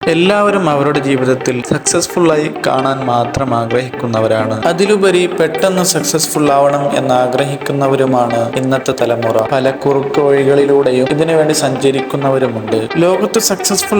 എല്ലാവരും അവരുടെ ജീവിതത്തിൽ സക്സസ്ഫുൾ ആയി കാണാൻ മാത്രം ആഗ്രഹിക്കുന്നവരാണ്. അതിലുപരി പെട്ടെന്ന് സക്സസ്ഫുൾ ആവണം എന്ന് ആഗ്രഹിക്കുന്നവരുമാണ് ഇന്നത്തെ തലമുറ. പല കുറുക്ക് വഴികളിലൂടെയും ഇതിനുവേണ്ടി സഞ്ചരിക്കുന്നവരുമുണ്ട്. ലോകത്ത്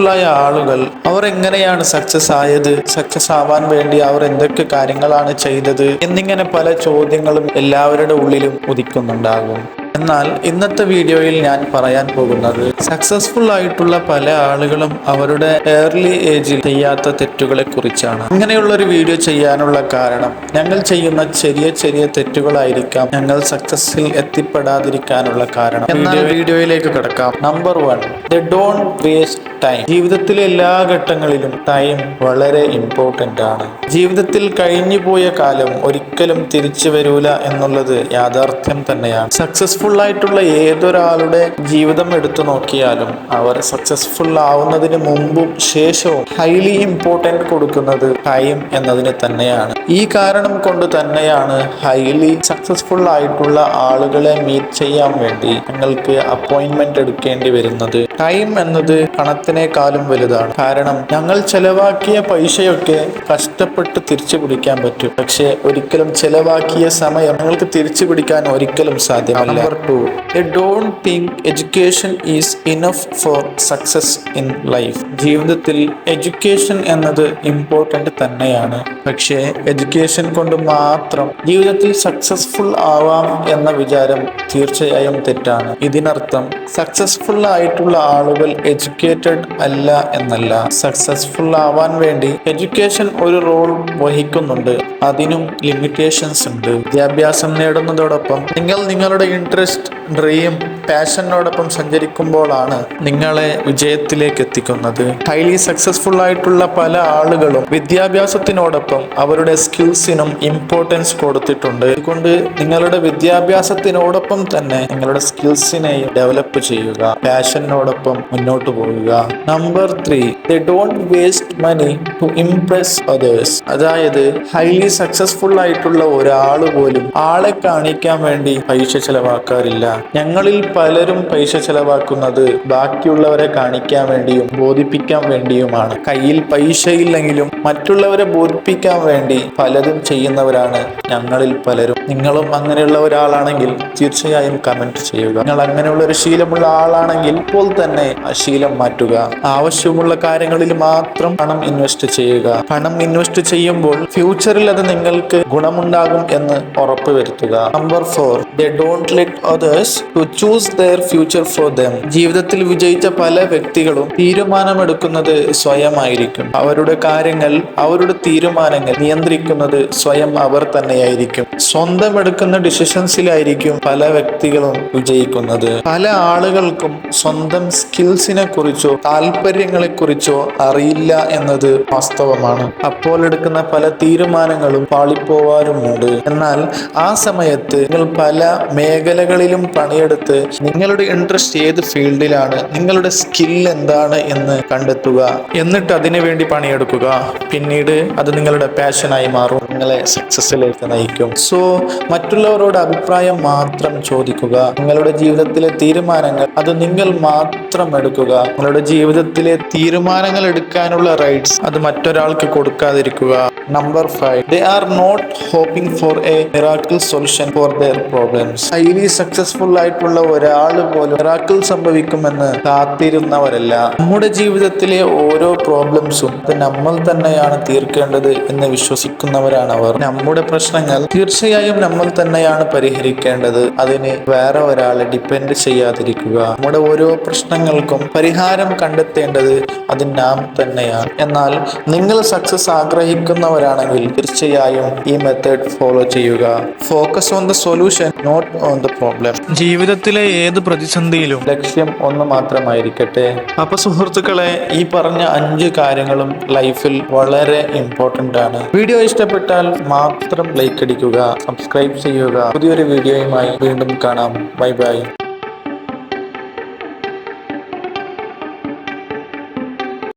ആയ ആളുകൾ അവർ എങ്ങനെയാണ് സക്സസ് ആയത് സക്സസ് ആവാൻ വേണ്ടി അവർ എന്തൊക്കെ കാര്യങ്ങളാണ് ചെയ്തത് എന്നിങ്ങനെ പല ചോദ്യങ്ങളും എല്ലാവരുടെ ഉള്ളിലും ഉദിക്കുന്നുണ്ടാകും. എന്നാൽ ഇന്നത്തെ വീഡിയോയിൽ ഞാൻ പറയാൻ പോകുന്നത് സക്സസ്ഫുൾ ആയിട്ടുള്ള പല ആളുകളും അവരുടെ ഏർലി ഏജിൽ ചെയ്യാത്ത തെറ്റുകളെ കുറിച്ചാണ്. ഇങ്ങനെയുള്ള ഒരു വീഡിയോ ചെയ്യാനുള്ള കാരണം ഞങ്ങൾ ചെയ്യുന്ന ചെറിയ ചെറിയ തെറ്റുകളായിരിക്കാം ഞങ്ങൾ സക്സസ്സിൽ എത്തിപ്പെടാതിരിക്കാനുള്ള കാരണം. എന്നാൽ വീഡിയോയിലേക്ക് കിടക്കാം. Number one the don't waste time ജീവിതത്തിലെ എല്ലാ ഘട്ടങ്ങളിലും ടൈം വളരെ ഇമ്പോർട്ടന്റ് ആണ്. ജീവിതത്തിൽ കഴിഞ്ഞു പോയ കാലം ഒരിക്കലും തിരിച്ചു വരൂല എന്നുള്ളത് യാഥാർത്ഥ്യം തന്നെയാണ്. സക്സസ്ഫുൾ ആയിട്ടുള്ള ഏതൊരാളുടെ ജീവിതം എടുത്തു നോക്കിയാലും അവർ സക്സസ്ഫുൾ ആവുന്നതിന് മുമ്പും ശേഷവും ഹൈലി ഇമ്പോർട്ടന്റ് കൊടുക്കുന്നത് ടൈം എന്നതിന് തന്നെയാണ്. ഈ കാരണം കൊണ്ട് തന്നെയാണ് ഹൈലി സക്സസ്ഫുൾ ആയിട്ടുള്ള ആളുകളെ മീറ്റ് ചെയ്യാൻ വേണ്ടി നിങ്ങൾക്ക് അപ്പോയിൻമെന്റ് എടുക്കേണ്ടി വരുന്നത്. ടൈം എന്നത് പണത്തിനേക്കാളും വലുതാണ്. കാരണം ഞങ്ങൾ ചെലവാക്കിയ പൈസയൊക്കെ കഷ്ടപ്പെട്ട് തിരിച്ചു പിടിക്കാൻ പറ്റും. പക്ഷെ ഒരിക്കലും ചെലവാക്കിയ സമയം ഞങ്ങൾക്ക് തിരിച്ചു പിടിക്കാൻ ഒരിക്കലും സാധ്യമല്ല. Two don't think education is enough for success in life ജീവിതത്തിൽ എഡ്യൂക്കേഷൻ എന്നത് ഇമ്പോർട്ടന്റ് തന്നെയാണ്. പക്ഷേ എഡ്യൂക്കേഷൻ കൊണ്ട് മാത്രം ജീവിതത്തിൽ സക്സസ്ഫുൾ ആവാം എന്ന വിചാരം തീർച്ചയായും തെറ്റാണ്. ഇതിനർത്ഥം സക്സസ്ഫുൾ ആയിട്ടുള്ള ആളുകൾ എഡ്യൂക്കേറ്റഡ് അല്ല എന്നല്ല. സക്സസ്ഫുൾ ആവാൻ വേണ്ടി എഡ്യൂക്കേഷൻ ഒരു റോൾ വഹിക്കുന്നുണ്ട്. അതിനും ലിമിറ്റേഷൻസ് ഉണ്ട്. വിദ്യാഭ്യാസം നേടുന്നതോടൊപ്പം നിങ്ങൾ നിങ്ങളുടെ ഇൻട്രസ്റ്റ് ഡ്രീം പാഷനോടൊപ്പം സഞ്ചരിക്കുമ്പോഴാണ് നിങ്ങളെ വിജയത്തിലേക്ക് എത്തിക്കുന്നത് ഹൈലി സക്സസ്ഫുൾ ആയിട്ടുള്ള പല ആളുകളും വിദ്യാഭ്യാസത്തിനോടൊപ്പം അവരുടെ സ്കിൽസിനും ഇമ്പോർട്ടൻസ് കൊടുത്തിട്ടുണ്ട്. അതുകൊണ്ട് നിങ്ങളുടെ വിദ്യാഭ്യാസത്തിനോടൊപ്പം തന്നെ നിങ്ങളുടെ സ്കിൽസിനെയും ഡെവലപ്പ് ചെയ്യുക. പാഷനോടൊപ്പം മുന്നോട്ട് പോവുക. Number three the don't waste money to impress others അതായത് ഹൈലി സക്സസ്ഫുൾ ആയിട്ടുള്ള ഒരാൾ പോലും ആളെ കാണിക്കാൻ വേണ്ടി പൈസ ചെലവാക്കാറില്ല ഞങ്ങളിൽ പലരും പൈസ ചെലവാക്കുന്നത് ബാക്കിയുള്ളവരെ കാണിക്കാൻ വേണ്ടിയും ബോധിപ്പിക്കാൻ വേണ്ടിയുമാണ്. കയ്യിൽ പൈസ ഇല്ലെങ്കിലും മറ്റുള്ളവരെ ബോധിപ്പിക്കാൻ വേണ്ടി പലതും ചെയ്യുന്നവരാണ് ഞങ്ങളിൽ പലരും. നിങ്ങളും അങ്ങനെയുള്ള ഒരാളാണെങ്കിൽ തീർച്ചയായും കമന്റ് ചെയ്യുക. നിങ്ങൾ അങ്ങനെയുള്ള ഒരു ശീലമുള്ള ആളാണെങ്കിൽ ഇപ്പോൾ തന്നെ ആ ശീലം മാറ്റുക. ആവശ്യമുള്ള കാര്യങ്ങളിൽ മാത്രം പണം ഇൻവെസ്റ്റ് ചെയ്യുക. പണം ഇൻവെസ്റ്റ് ചെയ്യുമ്പോൾ ഫ്യൂച്ചറിൽ അത് നിങ്ങൾക്ക് ഗുണമുണ്ടാകും എന്ന് ഉറപ്പ് വരുത്തുക. Number four the don't let others to choose their future for them ജീവിതത്തിൽ വിജയിച്ച പല വ്യക്തികളും തീരുമാനമെടുക്കുന്നത് സ്വയമായിരിക്കും. അവരുടെ കാര്യങ്ങൾ അവരുടെ തീരുമാനങ്ങൾ നിയന്ത്രിക്കുന്നത് സ്വയം അവർ തന്നെയായിരിക്കും. സ്വന്തം എടുക്കുന്ന ഡിസിഷൻസിലായിരിക്കും പല വ്യക്തികളും വിജയിക്കുന്നത്. പല ആളുകൾക്കും സ്വന്തം സ്കിൽസിനെ കുറിച്ചോ താല്പര്യങ്ങളെ കുറിച്ചോ അറിയില്ല എന്നത് വാസ്തവമാണ്. അപ്പോൾ എടുക്കുന്ന പല തീരുമാനങ്ങളും പാളിപ്പോവാറുമുണ്ട് എന്നാൽ ആ സമയത്ത് നിങ്ങൾ പല മേഖലകളിലും പണിയെടുത്ത് നിങ്ങളുടെ ഇൻട്രസ്റ്റ് ഏത് ഫീൽഡിലാണ് നിങ്ങളുടെ സ്കിൽ എന്താണ് എന്ന് കണ്ടെത്തുക. എന്നിട്ട് അതിനു വേണ്ടി പണിയെടുക്കുക. പിന്നീട് അത് നിങ്ങളുടെ പാഷനായി മാറും. നിങ്ങളെ സക്സസ്സിലേക്ക് നയിക്കും. സോ മറ്റുള്ളവരോട് അഭിപ്രായം മാത്രം ചോദിക്കുക. നിങ്ങളുടെ ജീവിതത്തിലെ തീരുമാനങ്ങൾ അത് നിങ്ങൾ മാത്രം എടുക്കുക. നിങ്ങളുടെ ജീവിതത്തിലെ തീരുമാനങ്ങൾ എടുക്കാനുള്ള റൈറ്റ്സ് അത് മറ്റൊരാൾക്ക് കൊടുക്കാതിരിക്കുക. Number five they are not hoping for a miracle solution for their problems highly successful ആയിട്ടുള്ള ഒരാൾ പോലും മിറാക്കിൾ സംഭവിക്കുമെന്ന് കാത്തിരുന്നവരല്ല. നമ്മുടെ ജീവിതത്തിലെ ഓരോ പ്രോബ്ലംസും നമ്മൾ തന്നെയാണ് തീർക്കേണ്ടത് എന്ന് വിശ്വസിക്കുന്നവരാണ് അവർ നമ്മുടെ പ്രശ്നങ്ങൾ തീർച്ചയായും നമ്മൾ തന്നെയാണ് പരിഹരിക്കേണ്ടത്. അതിന് വേറെ ഒരാളെ ഡിപ്പെൻഡ് ചെയ്യാതിരിക്കുക. നമ്മുടെ ഓരോ പ്രശ്നങ്ങൾക്കും പരിഹാരം കണ്ടെത്തേണ്ടത് അത് നാം തന്നെയാണ്. എന്നാൽ നിങ്ങൾ സക്സസ് ആഗ്രഹിക്കുന്നവരാണെങ്കിൽ തീർച്ചയായും ഈ മെത്തേഡ് ഫോളോ ചെയ്യുക. Focus on the solution not on the problem ജീവിതത്തിലെ ഏത് പ്രതിസന്ധിയിലും ലക്ഷ്യം ഒന്ന് മാത്രമായിരിക്കട്ടെ. അപ്പൊ സുഹൃത്തുക്കളെ ഈ പറഞ്ഞ അഞ്ച് കാര്യങ്ങളും ലൈഫിൽ വളരെ ഇമ്പോർട്ടന്റ് ആണ്. വീഡിയോ ഇഷ്ടപ്പെട്ടാൽ മാത്രം ലൈക്ക് അടിക്കുക സബ്സ്ക്രൈബ് ചെയ്യുക. പുതിയൊരു വീഡിയോയുമായി വീണ്ടും കാണാം. Bye bye